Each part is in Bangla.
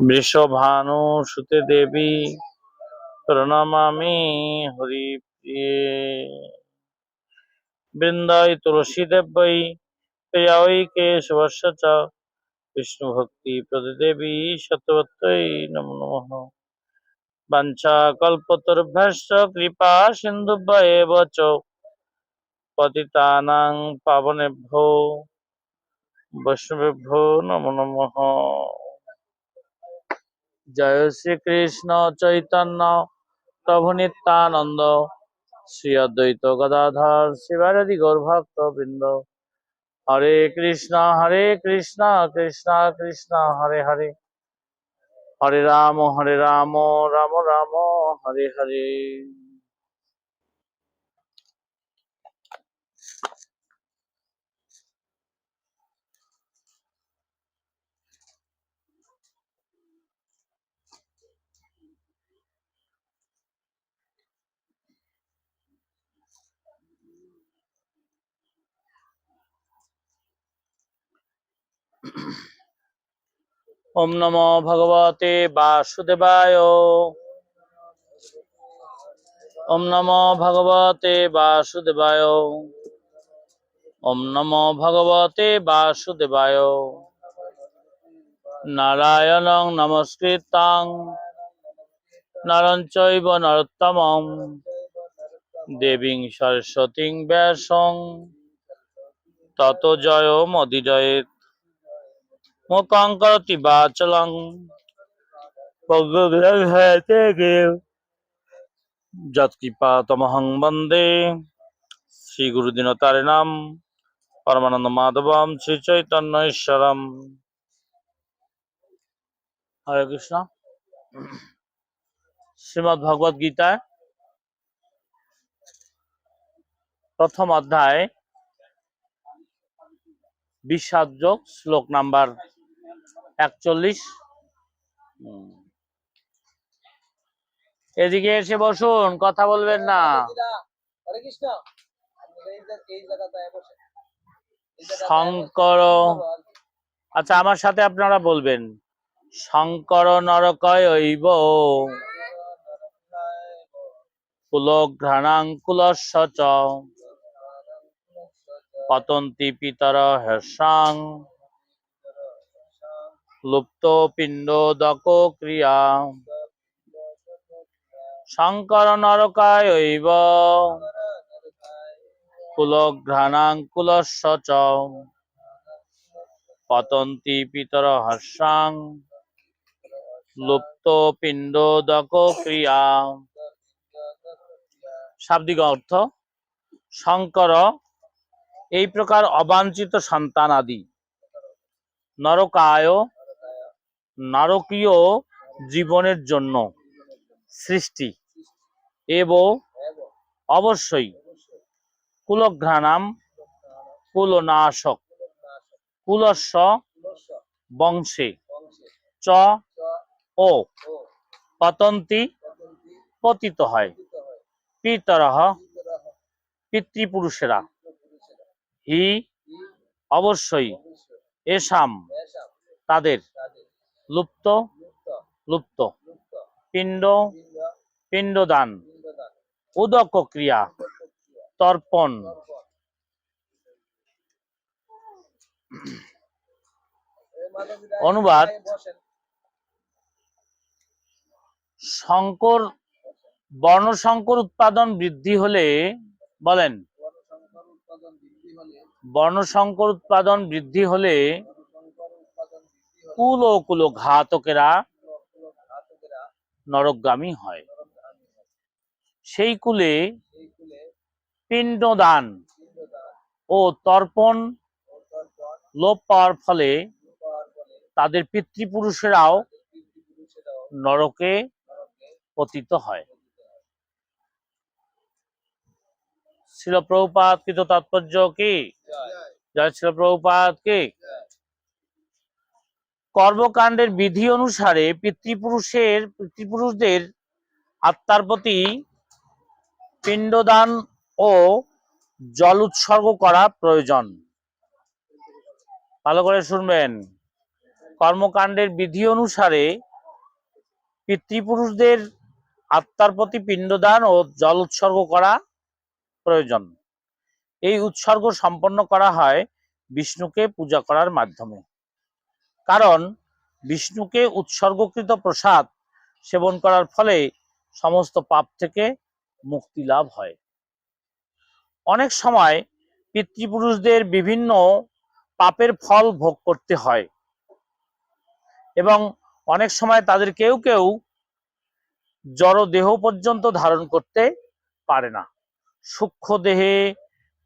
বৃষভানু সুতে দেবী প্রণমামি হরিপ্রিয়ে বৃন্দাই তুলসী দেব্যই প্রিয়াই কেশবস্য চ। বিষ্ণু ভক্তি প্রদেবী সত্যবত্যই নমো নমঃ। বাঞ্ছা কল্পতরুভ্যশ্চ কৃপা সিন্ধুভ্যেব চ। পতিতানাং পাবনেভ্যো, বৈষ্ণবেভ্যো নমো নমঃ। জয় শ্রীকৃষ্ণ চৈতন্য প্রভু নিত্যানন্দ। শ্রী অদ্বৈত গদাধর শিবারদি গৌরভক্ত বৃন্দ হরে কৃষ্ণ হরে কৃষ্ণ কৃষ্ণ কৃষ্ণ, হরে হরে। হরে রাম হরে রাম রাম রাম, হরে হরে। ওম নম ভগবতে বাসুদেবায়। ওম নমো ভগবতে বাসুদেবায়। ওম নম ভগবতে বাসুদেবায়। নারায়ণং নমস্কৃতাং। নরং চৈব নরোত্তমং দেবীং সরস্বতীং ব্যাসং। তত জয় মদিজয়েত মুখং করতি বাচলং যৎকৃপাতমহং বন্দে শ্রী গুরুদিনতারে নাম পরমানন্দ মাধবম শ্রী চৈতন্য ঈশ্বরম হরে কৃষ্ণ শ্রীমদ ভগবদ গীতায় প্রথম অধ্যায় বিষাদ যোগ শ্লোক নাম্বার একচল্লিশ। এদিকে এসে বসুন, কথা বলবেন না। শঙ্কর আচ্ছা আমার সাথে আপনারা বলবেন। শঙ্কর নরকয় ঐব। কুলঘ্রাণাঙ্কুলস্য চ পতন্তি পিতর হেসাং। লুপ্ত পিণ্ডোদক ক্রিয়া। শঙ্কর নরকায় ঐব কুলঘ্রাণাঙ্কুলস্য চ। পতন্তি পিতর হর্ষাং। লুপ্ত পিণ্ডোদক ক্রিয়া। শাব্দিক অর্থ, শঙ্কর এই প্রকার অবাঞ্ছিত সন্তান আদি। নরকায় নারকীয় জীবনের জন্য সৃষ্টি এবং অবশ্যই কুলঘ্রাণাম কুলনাশক। কুলস্য বংশে চ ও পতন্তি পতিত হয়। পিতরহ পিতৃপুরুষেরা। হি অবশ্যই এসাম তাদের লুপ্ত লুপ্ত। পিণ্ড, পিণ্ডদান। উদক ক্রিয়া, তর্পণ। অনুবাদ, শঙ্কর বর্ণসংকর উৎপাদন বৃদ্ধি হলে বলেন। বর্ণসংকর উৎপাদন বৃদ্ধি হলে কুল ও কুল ঘাতকেরা নরকগামী হয়। সেই কুলে পিণ্ডদান ও তর্পণ লোপ পাওয়ার ফলে তাদের পিতৃপুরুষেরাও নরকে পতিত হয়। শিল প্রভুপাত কৃত তাৎপর্য কি? জয় শিল প্রভুপাত কি? কর্মকাণ্ডের বিধি অনুসারে পিতৃপুরুষের, পিতৃপুরুষদের আত্মার প্রতি পিণ্ডদান ও জল উৎসর্গ করা প্রয়োজন। ভালো করে শুনবেন। কর্মকাণ্ডের বিধি অনুসারে পিতৃপুরুষদের আত্মার প্রতি পিণ্ডদান ও জল উৎসর্গ করা প্রয়োজন। এই উৎসর্গ সম্পন্ন করা হয় বিষ্ণুকে পূজা করার মাধ্যমে। কারণ বিষ্ণুকে উৎসর্গকৃত প্রসাদ সেবন করার ফলে সমস্ত পাপ থেকে মুক্তি লাভ হয়। অনেক সময় পিতৃপুরুষদের বিভিন্ন পাপের ফল ভোগ করতে হয় এবং অনেক সময় তাদের কেউ কেউ জড় দেহ পর্যন্ত ধারণ করতে পারে না। সূক্ষ্ম দেহে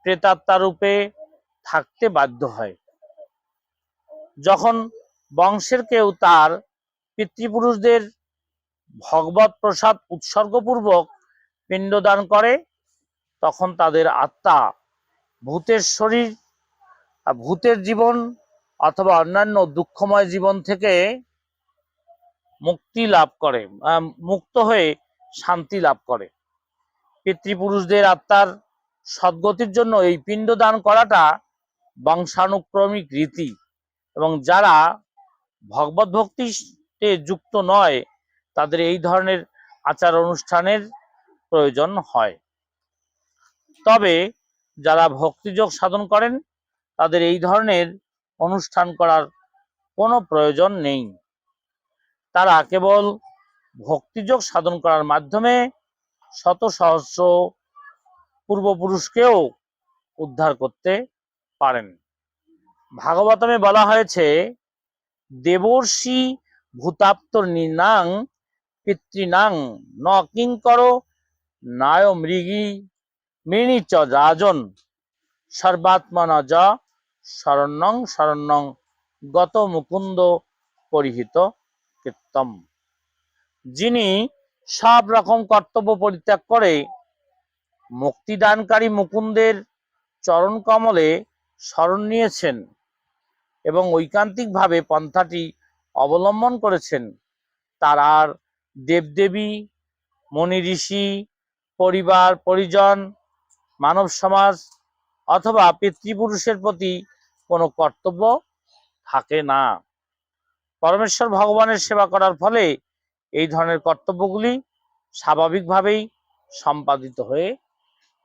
প্রেতাত্মা রূপে থাকতে বাধ্য হয়। যখন বংশের কেউ তার পিতৃপুরুষদের ভগবত প্রসাদ উৎসর্গপূর্বক পিণ্ডদান করে, তখন তাদের আত্মা ভূতের শরীর ভূতের জীবন অথবা অন্যান্য দুঃখময় জীবন থেকে মুক্তি লাভ করে মুক্ত হয়ে শান্তি লাভ করে। পিতৃপুরুষদের আত্মার সদ্গতির জন্য এই পিণ্ডদান করাটা বংশানুক্রমিক রীতি এবং যারা ভগবত ভক্তিতে যুক্ত নয়, তাদের এই ধরনের আচার অনুষ্ঠানের প্রয়োজন হয়। তবে যারা ভক্তিযোগ সাধন করেন, তাদের এই ধরনের অনুষ্ঠান করার কোনো প্রয়োজন নেই। তারা কেবল ভক্তিযোগ সাধন করার মাধ্যমে শত সহস্র পূর্বপুরুষকেও উদ্ধার করতে পারেন। ভাগবতমে বলা হয়েছে দেবর্ষি ভূতাপ্ত নিনাং পিতৃনাং, ন কিঙ্কর নায় মৃগী, মৃণী চ রাজন সর্বাত্মনা য শরণ্যং শরণ্যং, গত মুকুন্দ পরিহিত কীর্তম। যিনি সব রকম কর্তব্য পরিত্যাগ করে, মুক্তিদানকারী মুকুন্দের চরণ কমলে শরণ নিয়েছেন এবং ঐকান্তিকভাবে পন্থাটি অবলম্বন করেছেন, তার আর দেবদেবী মনি ঋষি, পরিবার, পরিজন, মানব সমাজ অথবা পিতৃপুরুষের প্রতি কোনো কর্তব্য থাকে না। পরমেশ্বর ভগবানের সেবা করার ফলে এই ধরনের কর্তব্যগুলি স্বাভাবিকভাবেই সম্পাদিত হয়ে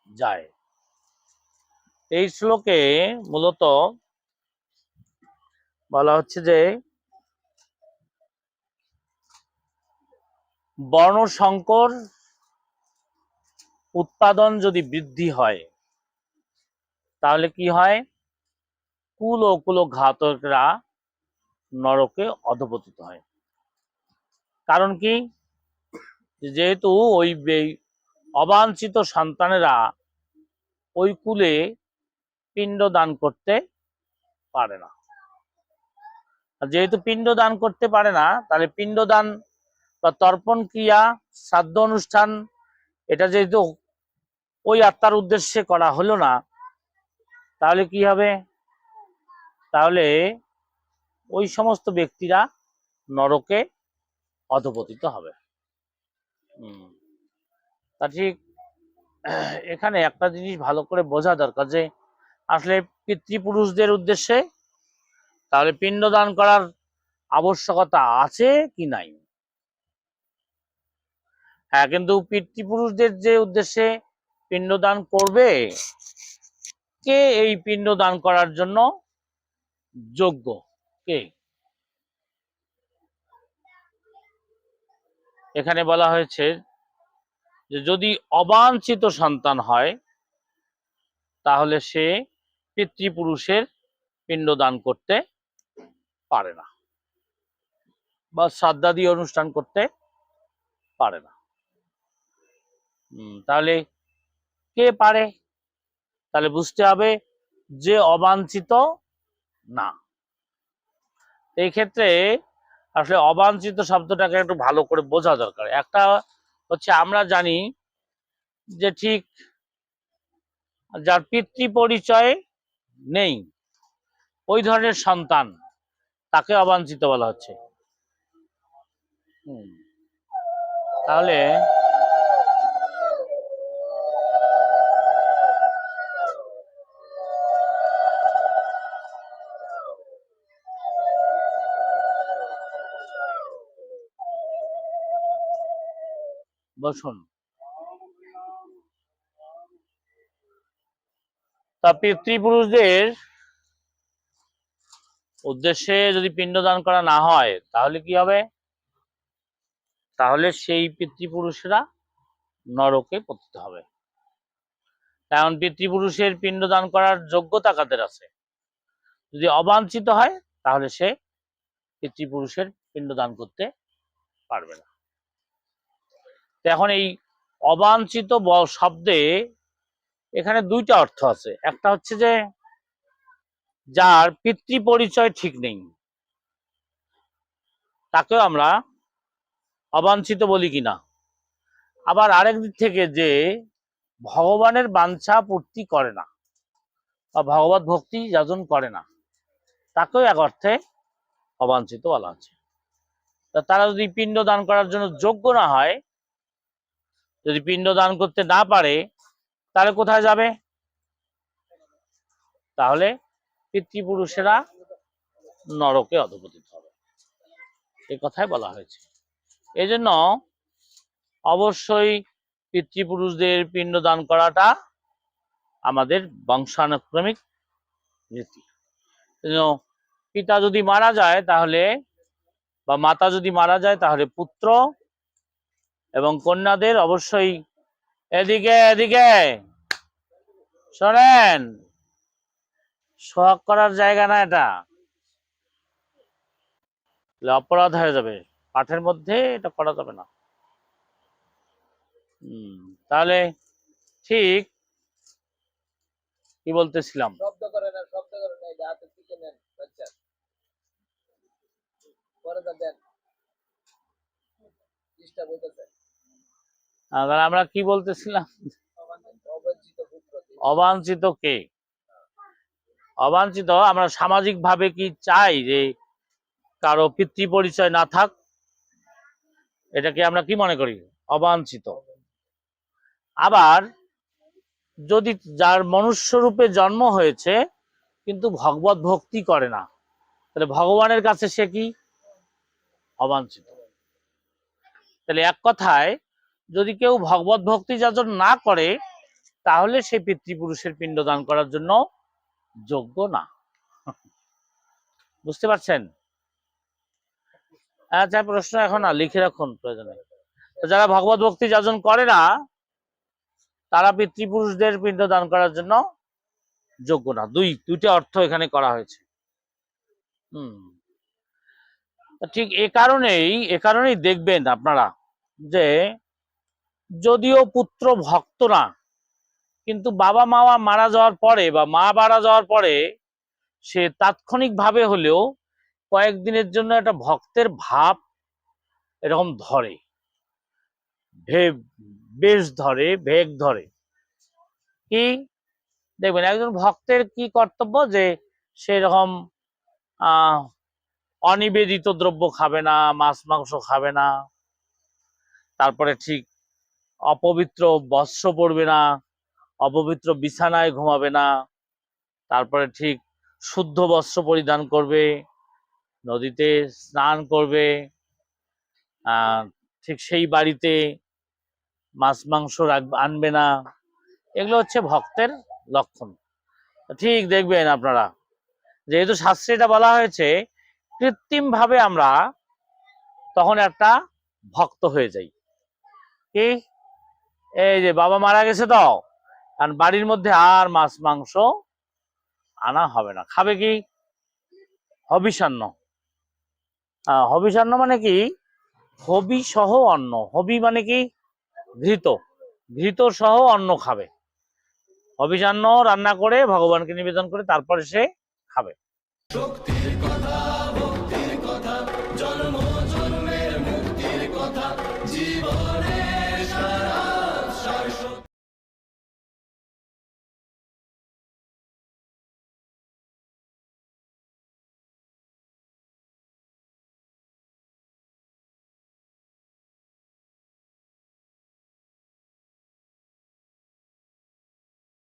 যায়। এই শ্লোকে মূলত বলা হচ্ছে যে বর্ণ সংকর উৎপাদন যদি বৃদ্ধি হয়, তাহলে কি হয়? কুল ও কুল ঘাতকরা নরকে অধপতিত হয়। কারণ কি? যেহেতু ওই অবাঞ্ছিত সন্তানেরা ওই কুলে পিণ্ড দান করতে পারে না। যেহেতু পিণ্ড দান করতে পারে না, তাহলে পিণ্ড দান বা তর্পণ ক্রিয়া, শ্রাদ্ধ অনুষ্ঠান, এটা যেহেতু ওই আত্মার উদ্দেশ্যে করা হলো না, তাহলে কি হবে তাহলে ওই সমস্ত ব্যক্তিরা নরকে অধপতিত হবে। তা ঠিক এখানে একটা জিনিস ভালো করে বোঝা দরকার যে, আসলে পিতৃপুরুষদের উদ্দেশ্যে তাহলে পিণ্ডদান করার আবশ্যকতা আছে কি নাই? হ্যাঁ কিন্তু পিতৃপুরুষদের যে উদ্দেশ্যে পিণ্ডদান করবে, কে এই পিণ্ডদান করার জন্য যোগ্য? কে? এখানে বলা হয়েছে যে যদি অবাঞ্ছিত সন্তান হয়, তাহলে সে পিতৃপুরুষের পিণ্ডদান করতে পারে না। বা শ্রাদ্ধাদি অনুষ্ঠান করতে পারে না। তাহলে কে পারে? তাহলে বুঝতে হবে যে অবাঞ্ছিত না। এই ক্ষেত্রে আসলে অবাঞ্ছিত শব্দটাকে একটু ভালো করে বোঝা দরকার। একটা হচ্ছে আমরা জানি যে ঠিক যার পিতৃ পরিচয় নেই, ওই ধরনের সন্তান তাকে অবাঞ্ছিত বলা হচ্ছে। তাহলে বসুন তা পিতৃপুরুষদের উদ্দেশ্যে যদি পিণ্ডদান করা না হয়, তাহলে কি হবে? তাহলে সেই পিতৃপুরুষেরা নরকে পতিত হবে। কারণ পিতৃপুরুষের পিণ্ডদান করার যোগ্যতা কাদের আছে? যদি অবাঞ্ছিত হয়, তাহলে সে পিতৃপুরুষের পিণ্ডদান করতে পারবে না। এখন এই অবাঞ্ছিত শব্দে এখানে দুইটা অর্থ আছে। একটা হচ্ছে যে যার পিতৃ পরিচয় ঠিক নেই। তাকেও আমরা অবাঞ্ছিত বলি কিনা। আবার আরেক দিক থেকে যে ভগবানের বাঞ্ছা পূর্তি করে না বা ভগবত ভক্তি যাজন করে না, তাকেও এক অর্থে অবাঞ্ছিত বলা হচ্ছে। তারা যদি পিণ্ড দান করার জন্য যোগ্য না হয়, যদি পিণ্ড দান করতে না পারে, তাহলে কোথায় যাবে? তাহলে পিতৃপুরুষেরা নরকে অধপতিত হবে। এই কথাই বলা হয়েছে। এই জন্য অবশ্যই পিতৃপুরুষদের পিণ্ড দান করাটা আমাদের বংশানুক্রমিক নীতি। পিতা যদি মারা যায় তাহলে বা মাতা যদি মারা যায় তাহলে পুত্র এবং কন্যাদের অবশ্যই এদিকে এদিকে শোনেন সোহাগ করার জায়গা না এটা। অপরাধ হয়ে যাবে। পাঠের মধ্যে এটা করা যাবে না। হুম তাহলে ঠিক কি বলতেছিলাম? আমরা কি বলতেছিলাম? অবাঞ্ছিত কে? অবাঞ্ছিত, আমরা সামাজিক ভাবে কি চাই যে কারও পিতৃ পরিচয় না থাক? এটাকে আমরা কি মনে করি? অবাঞ্ছিত। আবার, যদি যার মনুষ্য রূপে জন্ম হয়েছে, কিন্তু ভগবত ভক্তি করে না, তাহলে ভগবানের কাছে সে কি? অবাঞ্ছিত। তাহলে এক কথায়, যদি কেউ ভগবত ভক্তি যাজন না করে, তাহলে সে পিতৃপুরুষের পিণ্ডদান করার জন্য যোগ্য না। বুঝতে পারছেন? আচ্ছা প্রশ্ন এখন না লিখে রাখুন, প্রয়োজনে যারা ভগবত ভক্তি যাজন করে না, তারা পিতৃপুরুষদের পিণ্ড দান করার জন্য যোগ্য না। দুই, দুইটা অর্থ এখানে করা হয়েছে। হুম। ঠিক এ কারণেই এ কারণেই দেখবেন আপনারা যে যদিও পুত্র ভক্ত না কিন্তু বাবা মা মারা যাওয়ার পরে বা মা মারা যাওয়ার পরে সে তাৎক্ষণিকভাবে হলেও কয়েকদিনের জন্য একটা ভক্তের ভাব এরকম ধরে। বেশ ধরে, ভেগ ধরে। কি? দেখবেন, একজন ভক্তের কি কর্তব্য? যে সেরকম অনিবেদিত দ্রব্য খাবে না, মাছ, মাংস খাবে না। তারপরে ঠিক অপবিত্র বস্ত্র পরবে না। অপবিত্র বিছানায় ঘুমাবে না। তারপরে ঠিক শুদ্ধ বস্ত্র পরিধান করবে, নদীতে স্নান করবে ঠিক সেই বাড়িতে মাছ, মাংস আনবে না। এগুলো হচ্ছে ভক্তের লক্ষণ। ঠিক দেখবেন আপনারা, যেহেতু শাস্ত্রে এটা বলা হয়েছে কৃত্রিম ভাবে আমরা তখন একটা ভক্ত হয়ে যাই। কি? এই যে বাবা মারা গেছে তো? আর বাড়ির মধ্যে আর মাছ, মাংস আনা হবে না। খাবে কি? হবিষান্ন। হবিষান্ন মানে কি? হবি সহ অন্ন। হবি মানে কি? ঘৃত। ঘৃত সহ অন্ন খাবে। হবিষান্ন রান্না করে ভগবানকে নিবেদন করে তারপরে সে খাবে। শক্তির কথা